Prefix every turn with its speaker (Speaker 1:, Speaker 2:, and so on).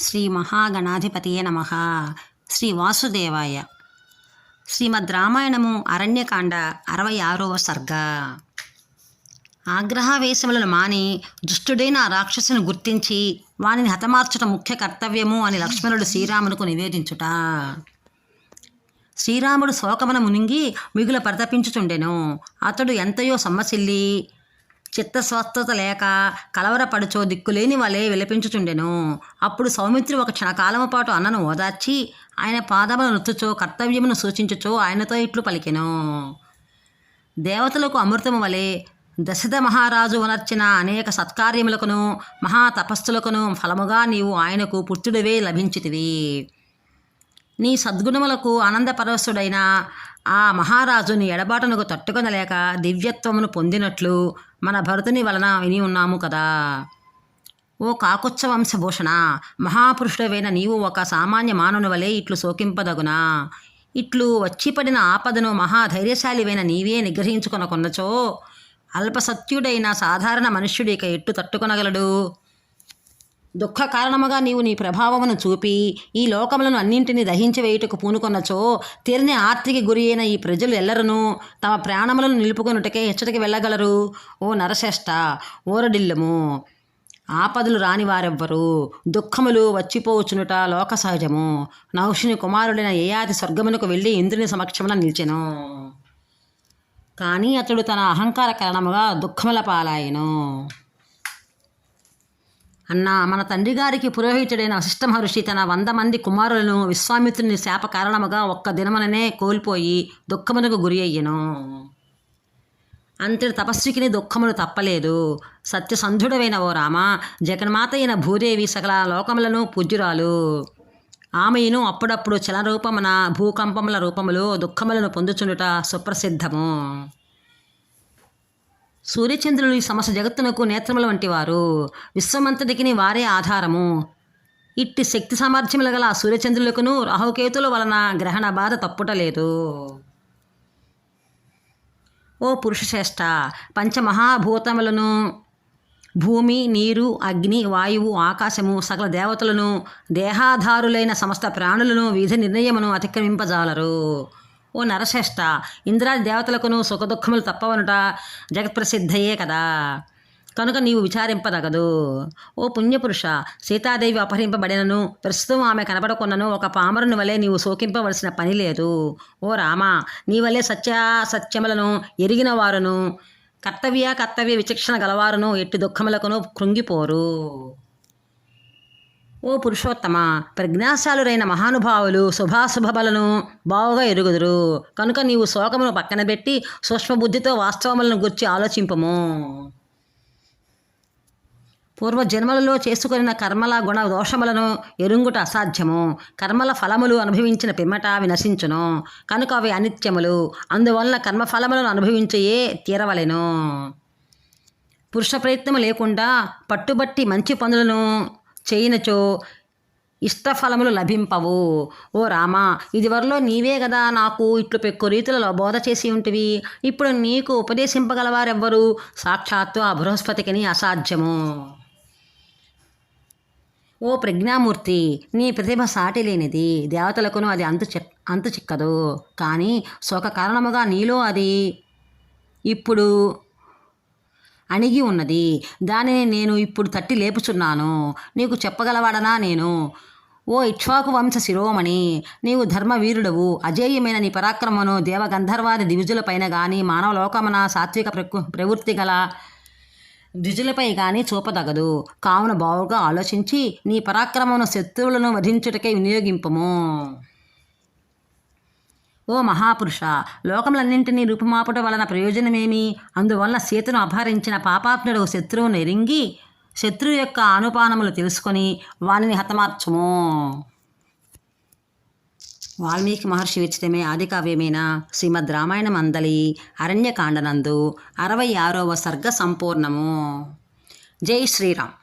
Speaker 1: శ్రీ మహాగణాధిపతియే నమ. శ్రీ వాసుదేవాయ. శ్రీమద్ రామాయణము అరణ్యకాండ అరవై ఆరవ సర్గ. ఆగ్రహావేశములను మాని దుష్టుడైన రాక్షసుని రాక్షసును గుర్తించి వానిని హతమార్చుట ముఖ్య కర్తవ్యము అని లక్ష్మణుడు శ్రీరామునకు నివేదించుట. శ్రీరాముడు శోకమున మునింగి మిగుల పరితపించుచుండెను. అతడు ఎంతయో సమ్మసిల్లి చిత్తస్వస్థత లేక కలవరపడుచో దిక్కులేని వలె విలపించుచుండెను. అప్పుడు సౌమిత్రి ఒక క్షణకాలము పాటు అన్నను ఓదార్చి ఆయన పాదమును నృత్తుచో కర్తవ్యమును సూచించుచో ఆయనతో ఇట్లు పలికెను. దేవతలకు అమృతము వలె దశరథ మహారాజు వనర్చిన అనేక సత్కార్యములకును మహా తపస్సులకును ఫలముగా నీవు ఆయనకు పుత్రుడివే లభించితివి. నీ సద్గుణములకు ఆనందపరవశుడైన ఆ మహారాజు నీ ఎడబాటునకు తట్టుకొనలేక దివ్యత్వమును పొందినట్లు మన భరతుని వలన విని ఉన్నాము కదా. ఓ కాకుచ్చ వంశభూషణ మహాపురుషుడవైన నీవు ఒక సామాన్య మానవుని వలె ఇట్లు శోకింపదగునా? ఇట్లు వచ్చిపడిన ఆపదను మహాధైర్యశాలివైన నీవే నిగ్రహించుకొనకున్నచో అల్పసత్యుడైన సాధారణ మనుష్యుడి ఇక ఎట్టు తట్టుకొనగలడు? దుఃఖ కారణముగా నీవు నీ ప్రభావమును చూపి ఈ లోకములను అన్నింటినీ దహించవేయుటకు పూనుకొన్నచో తీరిని ఆర్తికి గురి అయిన ఈ ప్రజలు ఎల్లరను తమ ప్రాణములను నిలుపుకొనుటకే హెచ్చటికి వెళ్ళగలరు. ఓ నరశ్రేష్ట ఓరడిల్లము ఆపదలు రాని వారెవ్వరు దుఃఖములు వచ్చిపోవచ్చునుట లోక సహజము నహుషుని కుమారుడైన ఏయాది స్వర్గమునకు వెళ్ళి ఇంద్రుని సమక్షమున నిలిచెను. కానీ అతడు తన అహంకార కారణముగా దుఃఖముల పాలాయను. అన్న మన తండ్రి గారికి పురోహితుడైన వశిష్ఠ మహర్షి తన వంద మంది కుమారులను విశ్వామిత్రుని శాప కారణముగా ఒక్క దినమననే కోల్పోయి దుఃఖమునకు గురి అయ్యను. అంతటి తపస్వికిని దుఃఖములు తప్పలేదు. సత్యసంధుడవైన ఓ రామ జగన్మాత అయిన భూదేవి సకల లోకములను పూజ్యురాలు. ఆమెను అప్పుడప్పుడు చలరూపమున భూకంపముల రూపములు దుఃఖములను పొందుచుండుట సుప్రసిద్ధము. సూర్యచంద్రులు ఈ సమస్త జగత్తునకు నేత్రముల వంటి వారు విశ్వమంతటికి వారే ఆధారము. ఇట్టి శక్తి సామర్థ్యములు గల సూర్యచంద్రులకును రాహుకేతుల వలన గ్రహణ బాధ తప్పుటలేదు ఓ పురుషశ్రేష్ట పంచమహాభూతములను భూమి నీరు అగ్ని వాయువు ఆకాశము సకల దేవతలను దేహాధారులైన సమస్త ప్రాణులను విధి నిర్ణయమును అతిక్రమింపజాలరు. ఓ నరశ్రేష్ఠ ఇంద్రాది దేవతలకును సుఖదుఖములు తప్పవనుట జగత్ప్రసిద్ధయే కదా. కనుక నీవు విచారింపదగదు. ఓ పుణ్యపురుష సీతాదేవి అపహరింపబడినను ప్రస్తుతం ఆమె కనబడకున్నను ఒక పామరుని వలె నీవు శోకింపవలసిన పని లేదు. ఓ రామ నీ వలె సత్యాసత్యములను ఎరిగిన వారును కర్తవ్య కర్తవ్య విచక్షణ గలవారును ఎట్టి దుఃఖములకును కృంగిపోరు. ఓ పురుషోత్తమ ప్రజ్ఞాశాలురైన మహానుభావులు శుభాశుభములను బావుగా ఎరుగుదురు. కనుక నీవు శోకమును పక్కన పెట్టి సూక్ష్మబుద్ధితో వాస్తవములను గుర్చి ఆలోచింపము. పూర్వజన్మలలో చేసుకున్న కర్మల గుణ దోషములను ఎరుంగుట అసాధ్యము. కర్మల ఫలములు అనుభవించిన పిమ్మట అవి నశించును. కనుక అవి అనిత్యములు. అందువలన కర్మఫలములను అనుభవించయే తీరవలెను. పురుష ప్రయత్నము లేకుండా పట్టుబట్టి మంచి పనులను చేయనచో ఇష్టఫలములు లభింపవు. ఓ రామా ఇదివరలో నీవే కదా నాకు ఇట్లు పెక్కు రీతులలో బోధ చేసి ఉంటివి. ఇప్పుడు నీకు ఉపదేశింపగలవారెవ్వరు? సాక్షాత్తు ఆ బృహస్పతికిని అసాధ్యము. ఓ ప్రజ్ఞామూర్తి నీ ప్రతిభ సాటి లేనిది దేవతలకును అది అంతు చిక్ అంతు చిక్కదు. కానీ శోక కారణముగా నీలో అది. ఇప్పుడు అణిగి ఉన్నది. దానిని నేను ఇప్పుడు తట్టి లేపుచున్నాను. నీకు చెప్పగలవాడనా నేను? ఓ ఇక్ష్వాకు వంశ శిరోమణి నీవు ధర్మవీరుడవు. అజేయమైన నీ పరాక్రమను దేవగంధర్వాది దివిజులపైన కానీ మానవలోకమన సాత్విక ప్రకృ ప్రవృత్తి గల ద్విజులపై కానీ చూపదగదు. కావున బావుగా ఆలోచించి నీ పరాక్రమను శత్రువులను వధించుటకై వినియోగింపము. ఓ మహాపురుష లోకములన్నింటినీ రూపుమాపుట వలన ప్రయోజనమేమి? అందువలన సీతను అపహరించిన పాపాత్ముడు శత్రువును ఎరింగి శత్రువు యొక్క అనుపానములు తెలుసుకొని వానిని హతమార్చము. వాల్మీకి మహర్షి విచితమే ఆదికావ్యమైన? శ్రీమద్ రామాయణం అందలి అరణ్యకాండనందు అరవై ఆరవ సర్గ సంపూర్ణము. జై శ్రీరామ్.